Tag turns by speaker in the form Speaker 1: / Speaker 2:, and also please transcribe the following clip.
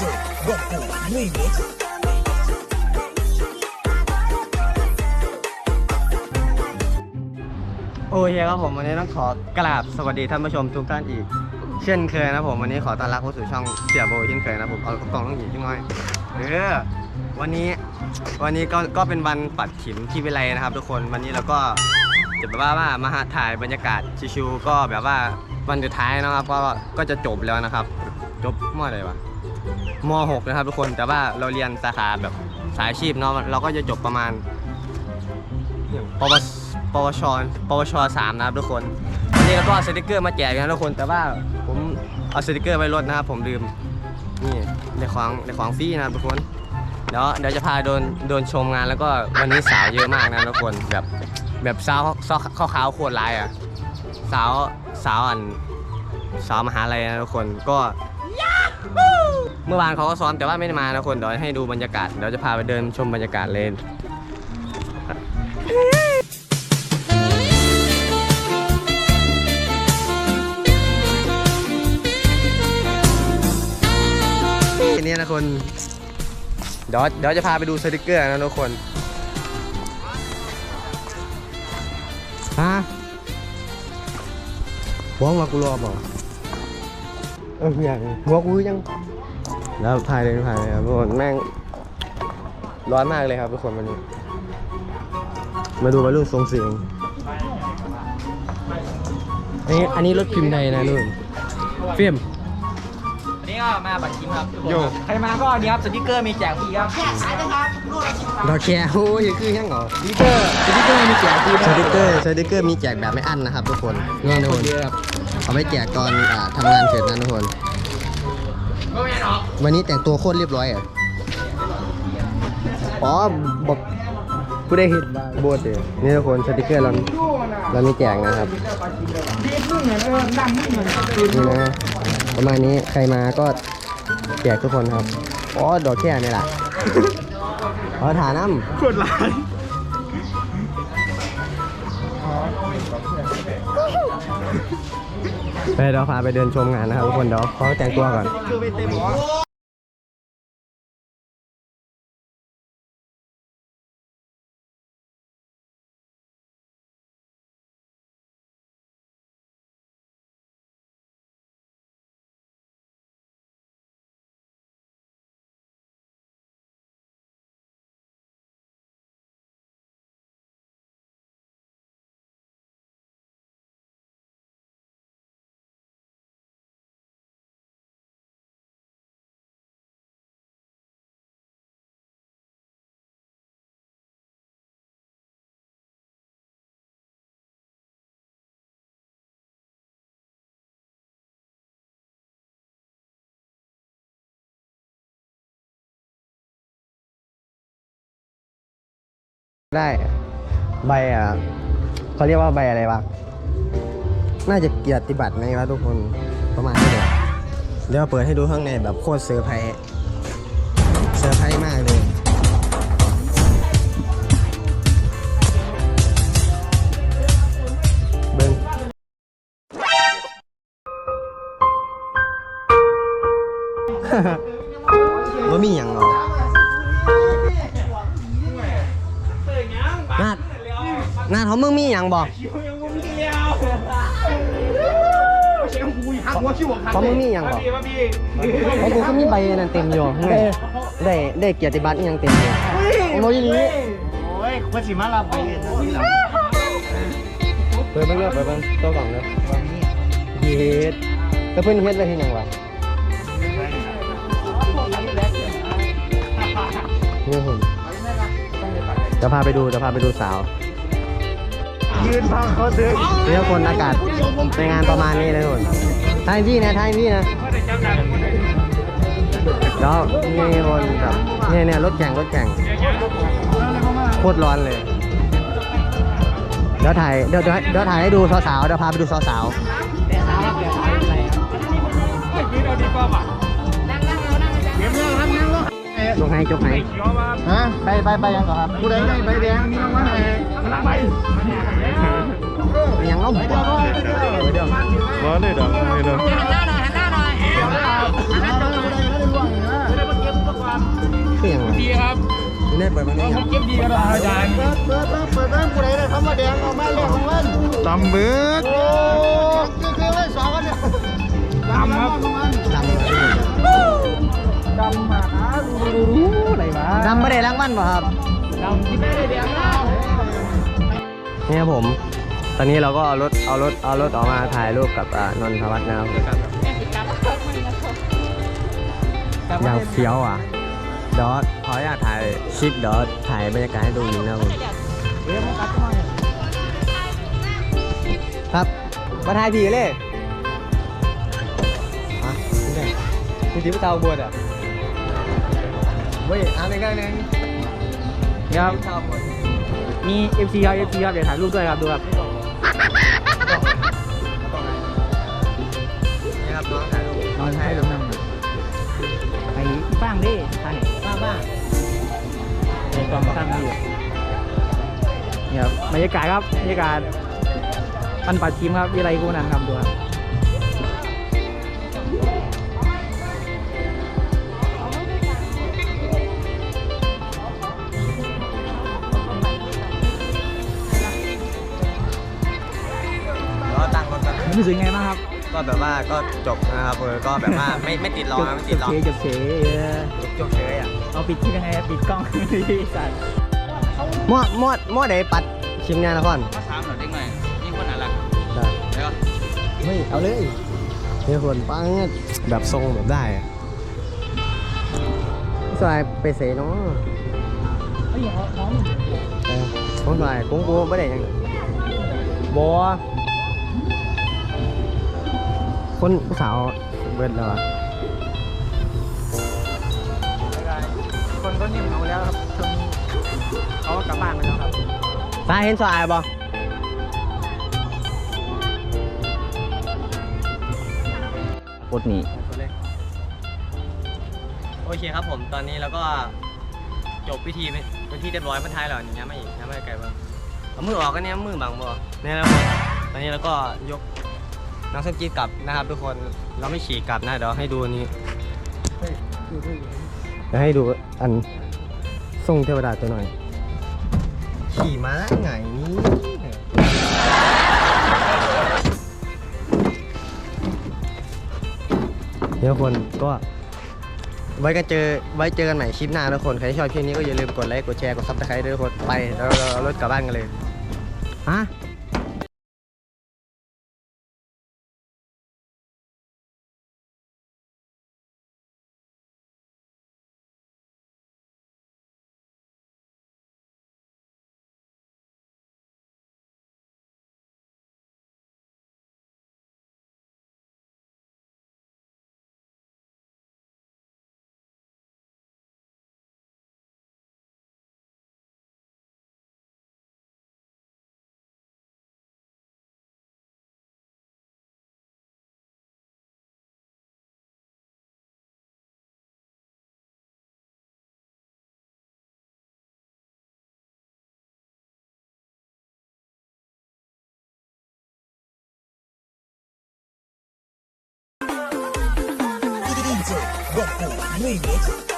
Speaker 1: DJ Goku Remix
Speaker 2: โอเคครับผมวันนี้ต้องขอกราบสวัสดีท่านผู้ชมทุกท่านอีก เช่นเคยนะผมวันนี้ขอต้อนรับเข้าสู่ช่องเสียโบเช่นเคยนะผมเอากล่องต้องหยิบช่วยเออวันนี้วันนี้ก็ก็เป็นวันปัดขิมที่วิไลนะครับ ทุกคนวันนี้เราก็จะแบบว่าว่ามาหาถ่ายบรรยากาศชิวๆก็แบบว่าวันสุดท้ายนะครับก็ก็จะจบแล้วนะครับ จบเมออะไรวะ ม .6 นะครับทุกคนแต่ว่าเราเรียนสาขาแบบสายอาชีพเนาะเราก็จะจบประมาณปวสปวชปวชสามนะครับทุกคนวันนี้เราก็เอาสติกเกอร์มาแจกนะทุกคนแต่ว่าผมเอาสติกเกอร์ไว้รถนะครับผมลืมนี่ในของในของฟรีนะครับทุกคนเดี๋ยวเดี๋ยวจะพาโดนโดนชมงานแล้วก็วันนี้สาวเยอะมากนะทุกคนแบบแบบสาวสาวข้าวๆโคตรลายอะสาวสาวอันสาวมหาลัยนะทุกคนก็ มื่อวานเขาก็ซ้อมแต่ว่าไม่ได้มานะคนเดี๋ยวให้ดูบรรยากาศเดี๋ยวจะพาไปเดินชมบรรยากาศเลยนี้นะคนเดี๋ยวเดี๋ยวจะพาไปดูสติกเกอร์นะทุกคนฮะหัวมากูรอบอกเอออย่างหัวกูยัง แล้วพายเลยพายเลยครับทุกคนแม่งร้อนมากเลยครับทุกคนวันนี้ มาดูวัยรุ่นทรงเสียงอันนี้อันนี้รถพิมพ์ใดนะนุ่นเฟียม
Speaker 3: อันนี้ก็มาบัตรคิมครับทุกคน
Speaker 2: โย่
Speaker 3: ใครมาก็อันนี้ครับสติกเกอร์มีแจกฟรีครับ
Speaker 2: ดอกแคร์โอ้ยคือยังเหรอ
Speaker 3: สติกเกอร์สติกเกอร์มีแจกฟรี
Speaker 2: สติกเกอร์สติกเกอร์มีแจกแบบไม่อั้นนะครับทุกคนนี่ทุกคน
Speaker 3: เยอะครับ
Speaker 2: เอาไว้แจกตอนอ่าทำงานเสร็จนะทุกคน วันนี้แต่งตัวโคตรเรียบร้อยอะ อ๋อบอกผู้ได้เห็นโบสเดียนี่ทุกคนสติกเกอร์เราเรามีแจกนะครับ นี่นะ ประมาณนี้ใครมาก็แจกทุกคนครับ อ๋อ ดอกแค่นี่แหละอ๋อฐาน้ำ
Speaker 3: โคตรร้าย
Speaker 2: เดี๋ยวพาไปเดินชมงานนะครับทุกคนเดี๋ยวเขาแต่งตัวก่อน
Speaker 3: ได้
Speaker 2: ใบอะเขาเรียกว่าใบอะไรวะน่าจะเกียรติบัตรไหมวะทุกคนประมาณนี้เลยเดี๋ยวเปิดให้ดูข้างในแบบโคตรเซอร์ไพรส์เซอร์ไพรส์ นาดเขามึงมีอย่างบอกเขามึงมีอย่างบอกไอ้กูก็มีใบนั่นเต็มอยู่ไงได้ได้เกียรติบัตรอิหยังเต็มอยู่โอ้ยนี้
Speaker 3: โอ้ยคนสิมาลาไป
Speaker 2: เปิดเบิ่งเลยเปิดเบิ่งตัวกล่องเลยเย็ดแล้วเพิ่นเฮ็ดอะไรที่ยังวะนี่ผมจะพาไปดูจะพาไปดูสาว
Speaker 3: ยืนพังเขาซื้อ
Speaker 2: นี่ทุกคนอากาศในงานประมาณนี้เลยทุกคนทายพี่นะทายพี่นะแล้วนี่คนแบบเนี่ยเนี่ยรถแข่งรถแข่งโคตรร้อนเลย เดี๋ยวถ่ายเดี๋ยวเดี๋ยวเดี๋ยวถ่ายให้ดูสาวๆเดี๋ยวพาไปดูสาวๆ จกไหน
Speaker 3: ฮะไปไปไปยังก่อนครับผู้ใดได้ใบแดงมีรางวัลไหนไป
Speaker 2: ยังเอ้าเดี๋ยวเดี๋ยว
Speaker 3: เดี๋ยวมาเลยเดี๋ยวมาเลยเดี๋
Speaker 4: ยวหันหน้าหน่
Speaker 3: อ
Speaker 2: ย
Speaker 4: หันหน้าหน่อยห
Speaker 2: ันหน้าหน่อยผู้ใดได้ร่วงนะผู้ใดมาเก็บอุปกรณ์เสียงดีครับเล่นไปมันนี่ครับ
Speaker 3: เก็บดีครับอาจารย์เปิดเปิดเปิดเปิดเปิดผู้ใดได้ทำมาแดงออกมาเรียกของมัน
Speaker 2: ตำเบิด
Speaker 3: โอ้คือคือไว้สองกันเนี่ยตำครับ
Speaker 2: ตำำ
Speaker 3: ไม่
Speaker 2: ได้รางวัลป่ะครับ
Speaker 3: ดำที่ไม่ได้แดงแล้ว
Speaker 2: นี่ครับผม ตอนนี้เราก็เอารถเอารถเอารถออกมาถ่ายรูปกับอ่านนทวัฒน์นะครับอย่างเฟี้ยวอะเดี๋ยวขออยากถ่ายคลิปเดี๋ยวถ่ายบรรยากาศให้ดูอีกนะครับผม
Speaker 3: เดี๋ยวมันกัดเข้ามา
Speaker 2: ครับมาถ่ายผีเลยฮะนี่ไงนี่ที่พระเตาบวชอะ เว้ยอ่านอีกแล้วนึง
Speaker 3: ครับ
Speaker 2: เตาบวช
Speaker 3: มี FC ครับ FC ครับเดี๋ยวถ่ายรูปด้วยครับดูครับ
Speaker 2: นี่ครับน้องถ่ายรูป
Speaker 3: นอนให้ดูนั่งไอ้ฟางดิท่าน
Speaker 2: บ้าบ้า
Speaker 3: ในกองตั้งอยู่เนี่ยครับบรรยากาศครับบรรยากาศปันปัดทีมครับวิไลกูนันครับดูครับ
Speaker 2: ตั้งรถกัน
Speaker 3: รู้สึกไงบ้างครับ
Speaker 2: ก็แบบว่าก็จบนะครับเออก็แบบว่าไม่ไม่ติดล้อนะไม่ติดล้อ
Speaker 3: จบเฉยจบเฉยเออ
Speaker 2: จบเฉยอะ
Speaker 3: เอาปิดที่ยังไงครับปิดกล้องที่สัตว์
Speaker 2: มั่วมั่วมั่วไหนปัดชิมงานนคร
Speaker 4: มาถามหน่อยได้ไหมยิ่งคนน่ารัก
Speaker 2: ได้
Speaker 4: เดี๋ยว
Speaker 2: ไม่เอาเลยเฮียคนปังแบบทรงแบบได้อะสายไปเสยเนาะ
Speaker 3: เฮ้ยเขาเขา
Speaker 2: เออผมสายกุ้งกูไม่ได้หยังบัว คนผู้สาวเบิดแล้วอะ
Speaker 3: คนก็นิ่มเอาแล้วครับช่วงนี้เขาก็กลับบ้านไปแล้วครับ
Speaker 2: ตาเห็นสายบ่
Speaker 4: ปดนี่
Speaker 2: โอเคครับผมตอนนี้เราก็จบพิธีเป็นที่เรียบร้อยพันท้ายแล้วนี่ยังไม่อีกยังไม่ไกลบ้างเอามือออกกันเนี่ยมือบังบ่เนี่ยนะครับตอนนี้เราก็ยก น้องสกีกลับนะครับ ทุกคนเราไม่ขี่กลับนะเดี๋ยวให้ดูอันนี้เดี๋ยวให้ดูอันส่งเทวดาตัวหน่อย ขี่มาได้ไงนี่เดี๋ยวคนก็ไว้กันเจอไว้เจอกันใหม่คลิปหน้าทุกคนใครที่ชอบคลิปนี้ก็อย่าลืมกดไลค์กดแชร์กดซับสไครต์ด้วยทุกคนไปแล้วเราเอารถกลับบ้านกันเลยฮะ
Speaker 1: me.